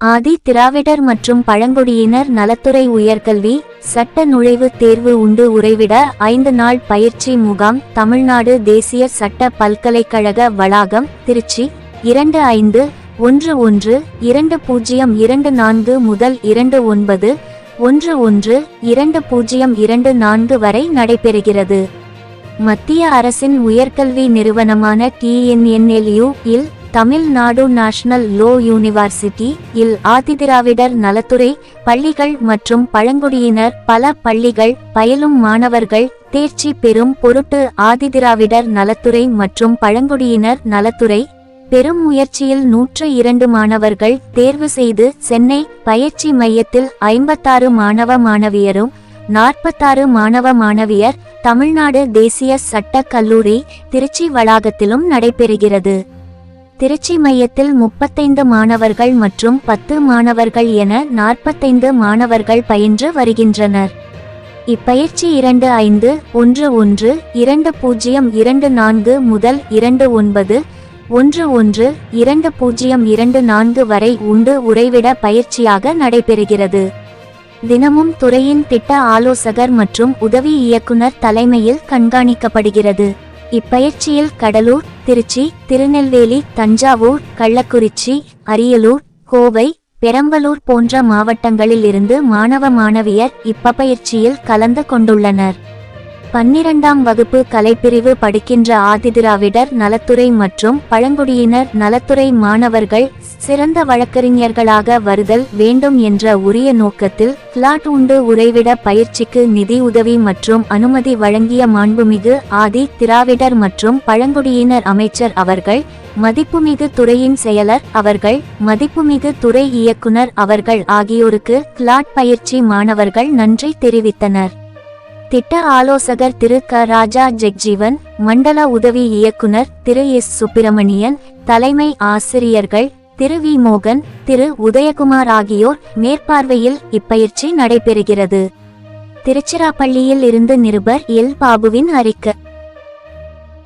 ஆதி திராவிடர் மற்றும் பழங்குடியினர் நலத்துறை உயர்கல்வி சட்ட நுழைவுத் தேர்வு உண்டு உறைவிட ஐந்து நாள் பயிற்சி முகாம் தமிழ்நாடு தேசிய சட்ட பல்கலைக்கழக வளாகம் திருச்சி இரண்டு ஐந்து ஒன்று ஒன்று இரண்டு பூஜ்ஜியம் இரண்டு நான்கு முதல் இரண்டு ஒன்பது ஒன்று ஒன்று இரண்டு பூஜ்ஜியம் இரண்டு நான்கு வரை நடைபெறுகிறது. மத்திய அரசின் உயர்கல்வி நிறுவனமான டிஎன்என்எல்யூ இல் தமிழ்நாடு நேஷனல் லோ யூனிவர்சிட்டி இல் ஆதிதிராவிடர் நலத்துறை பள்ளிகள் மற்றும் பழங்குடியினர் பல பள்ளிகள் பயிலும் மாணவர்கள் தேர்ச்சி பெறும் பொருட்டு ஆதிதிராவிடர் நலத்துறை மற்றும் பழங்குடியினர் நலத்துறை. பெரும் முயற்சியில் நூற்று இரண்டு மாணவர்கள் தேர்வு செய்து சென்னை பயிற்சி மையத்தில் ஐம்பத்தாறு மாணவ மாணவியரும் நாற்பத்தாறு மாணவ மாணவியர் தமிழ்நாடு தேசிய சட்டக் கல்லூரி திருச்சி வளாகத்திலும் நடைபெறுகிறது. திருச்சி மையத்தில் முப்பத்தைந்து மாணவர்கள் மற்றும் பத்து மாணவர்கள் என நாற்பத்தைந்து மாணவர்கள் பயின்று வருகின்றனர். இப்பயிற்சி இரண்டு ஐந்து ஒன்று ஒன்று இரண்டு பூஜ்ஜியம் இரண்டு நான்கு முதல் இரண்டு ஒன்பது ஒன்று ஒன்று இரண்டு பூஜ்ஜியம் இரண்டு நான்கு வரை உண்டு உறைவிட பயிற்சியாக நடைபெறுகிறது. தினமும் துறையின் திட்ட ஆலோசகர் மற்றும் உதவி இயக்குனர் தலைமையில் கண்காணிக்கப்படுகிறது. இப்பயிற்சியில் கடலூர் திருச்சி திருநெல்வேலி தஞ்சாவூர் கள்ளக்குறிச்சி அரியலூர் கோவை பெரம்பலூர் போன்ற மாவட்டங்களில் இருந்து மாணவ மாணவியர் இப்பயிற்சியில் கலந்து கொண்டுள்ளனர். பன்னிரண்டாம் வகுப்பு கலைப்பிரிவு படிக்கின்ற ஆதிதிராவிடர் நலத்துறை மற்றும் பழங்குடியினர் நலத்துறை மாணவர்கள் சிறந்த வழக்கறிஞர்களாக வருதல் வேண்டும் என்ற உரிய நோக்கத்தில் கிளாட் உண்டு உறைவிட பயிற்சிக்கு நிதி உதவி மற்றும் அனுமதி வழங்கிய மாண்புமிகு ஆதி திராவிடர் மற்றும் பழங்குடியினர் அமைச்சர் அவர்கள் மதிப்புமிகு துறையின் செயலர் அவர்கள் மதிப்புமிகு துறை இயக்குனர் அவர்கள் ஆகியோருக்கு கிளாட் பயிற்சி மாணவர்கள் நன்றி தெரிவித்தனர். திட்ட ஆலோசகர் திரு க. ராஜா ஜெக்ஜீவன் மண்டல உதவி இயக்குனர் திரு எஸ். சுப்பிரமணியன் தலைமை ஆசிரியர்கள் திரு வி. மோகன் திரு. உதயகுமார் ஆகியோர் மேற்பார்வையில் இப்பயிற்சி நடைபெறுகிறது. திருச்சிராப்பள்ளியில் இருந்து நிருபர் எல். பாபுவின் அறிக்கை.